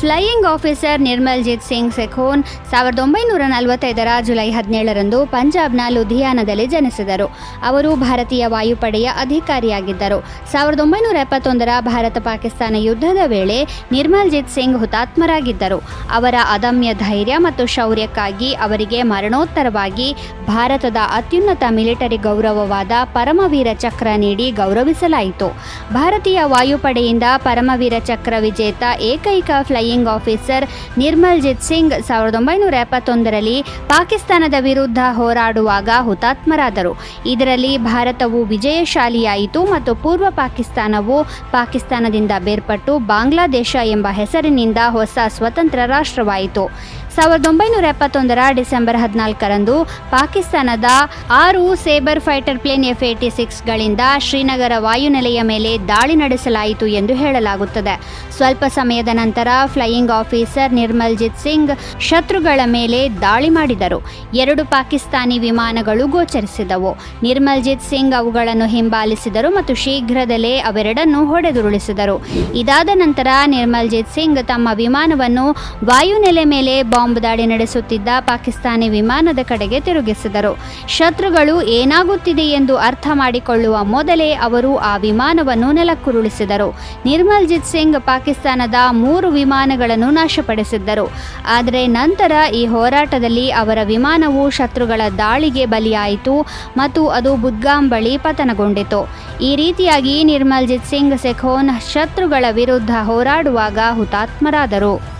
Flying officer Nirmaljit Singh Sekhon ಸಾವಿರದ ಒಂಬೈನೂರ ನಲವತ್ತೈದರ July ಹದಿನೇಳರಂದು ಪಂಜಾಬ್ನ ಲುಧಿಯಾನದಲ್ಲಿ ಜನಿಸಿದರು. ಅವರು ಭಾರತೀಯ ವಾಯುಪಡೆಯ ಅಧಿಕಾರಿಯಾಗಿದ್ದರು. ಸಾವಿರದ ಒಂಬೈನೂರ ಎಪ್ಪತ್ತೊಂದರ ಭಾರತ ಪಾಕಿಸ್ತಾನ ಯುದ್ಧದ ವೇಳೆ ನಿರ್ಮಲ್ಜಿತ್ ಸಿಂಗ್ ಹುತಾತ್ಮರಾಗಿದ್ದರು. ಅವರ ಅದಮ್ಯ ಧೈರ್ಯ ಮತ್ತು ಶೌರ್ಯಕ್ಕಾಗಿ ಅವರಿಗೆ ಮರಣೋತ್ತರವಾಗಿ ಭಾರತದ ಅತ್ಯುನ್ನತ ಮಿಲಿಟರಿ ಗೌರವವಾದ ಪರಮವೀರ ಚಕ್ರ ನೀಡಿ ಗೌರವಿಸಲಾಯಿತು. ಭಾರತೀಯ ವಾಯುಪಡೆಯಿಂದ ಪರಮವೀರ ಚಕ್ರ ವಿಜೇತ ಏಕೈಕ ಫ್ಲೈಯಿಂಗ್ ಆಫೀಸರ್ ನಿರ್ಮಲ್ಜಿತ್ ಸಿಂಗ್ ಸಾವಿರದ ಒಂಬೈನೂರ ಎಪ್ಪತ್ತೊಂದರಲ್ಲಿ ಪಾಕಿಸ್ತಾನದ ವಿರುದ್ಧ ಹೋರಾಡುವಾಗ ಹುತಾತ್ಮರಾದರು. ಇದರಲ್ಲಿ ಭಾರತವು ವಿಜಯಶಾಲಿಯಾಯಿತು ಮತ್ತು ಪೂರ್ವ ಪಾಕಿಸ್ತಾನವು ಪಾಕಿಸ್ತಾನದಿಂದ ಬೇರ್ಪಟ್ಟು ಬಾಂಗ್ಲಾದೇಶ ಎಂಬ ಹೆಸರಿನಿಂದ ಹೊಸ ಸ್ವತಂತ್ರ ರಾಷ್ಟ್ರವಾಯಿತು. ಸಾವಿರದ ಒಂಬೈನೂರ ಎಪ್ಪತ್ತೊಂದರ ಡಿಸೆಂಬರ್ ಹದಿನಾಲ್ಕರಂದು ಪಾಕಿಸ್ತಾನದ ಆರು sabre fighter plane F eighty ಸಿಕ್ಸ್ಗಳಿಂದ Srinagar ವಾಯುನೆಲೆಯ ಮೇಲೆ ದಾಳಿ ನಡೆಸಲಾಯಿತು ಎಂದು ಹೇಳಲಾಗುತ್ತದೆ. ಸ್ವಲ್ಪ ಸಮಯದ ನಂತರ ಫ್ಲೈಯಿಂಗ್ ಆಫೀಸರ್ ನಿರ್ಮಲ್ಜಿತ್ ಸಿಂಗ್ ಶತ್ರುಗಳ ಮೇಲೆ ದಾಳಿ ಮಾಡಿದರು. ಎರಡು ಪಾಕಿಸ್ತಾನಿ ವಿಮಾನಗಳು ಗೋಚರಿಸಿದವು. ನಿರ್ಮಲ್ಜಿತ್ ಸಿಂಗ್ ಅವುಗಳನ್ನು ಹಿಂಬಾಲಿಸಿದರು ಮತ್ತು ಶೀಘ್ರದಲ್ಲೇ ಅವೆರಡನ್ನು ಹೊಡೆದುರುಳಿಸಿದರು. ಇದಾದ ನಂತರ ನಿರ್ಮಲ್ಜಿತ್ ಸಿಂಗ್ ತಮ್ಮ ವಿಮಾನವನ್ನು ವಾಯುನೆಲೆ ಮೇಲೆ ಬಾಂಬ್ ದಾಳಿ ನಡೆಸುತ್ತಿದ್ದ ಪಾಕಿಸ್ತಾನಿ ವಿಮಾನದ ಕಡೆಗೆ ತಿರುಗಿಸಿದರು. ಶತ್ರುಗಳು ಏನಾಗುತ್ತಿದೆ ಎಂದು ಅರ್ಥ ಮಾಡಿಕೊಳ್ಳುವ ಮೊದಲೇ ಅವರು ಆ ವಿಮಾನವನ್ನು ನೆಲಕ್ಕುರುಳಿಸಿದರು. ನಿರ್ಮಲ್ಜಿತ್ ಸಿಂಗ್ ಪಾಕಿಸ್ತಾನದ ಮೂರು ವಿಮಾನಗಳನ್ನು ನಾಶಪಡಿಸಿದ್ದರು. ಆದರೆ ನಂತರ ಈ ಹೋರಾಟದಲ್ಲಿ ಅವರ ವಿಮಾನವು ಶತ್ರುಗಳ ದಾಳಿಗೆ ಬಲಿಯಾಯಿತು ಮತ್ತು ಅದು ಬುದ್ಗಾಂ ಬಳಿ ಪತನಗೊಂಡಿತು. ಈ ರೀತಿಯಾಗಿ ನಿರ್ಮಲ್ಜಿತ್ ಸಿಂಗ್, ಸೆಖೋನ್ ಶತ್ರುಗಳ ವಿರುದ್ಧ ಹೋರಾಡುವಾಗ ಹುತಾತ್ಮರಾದರು.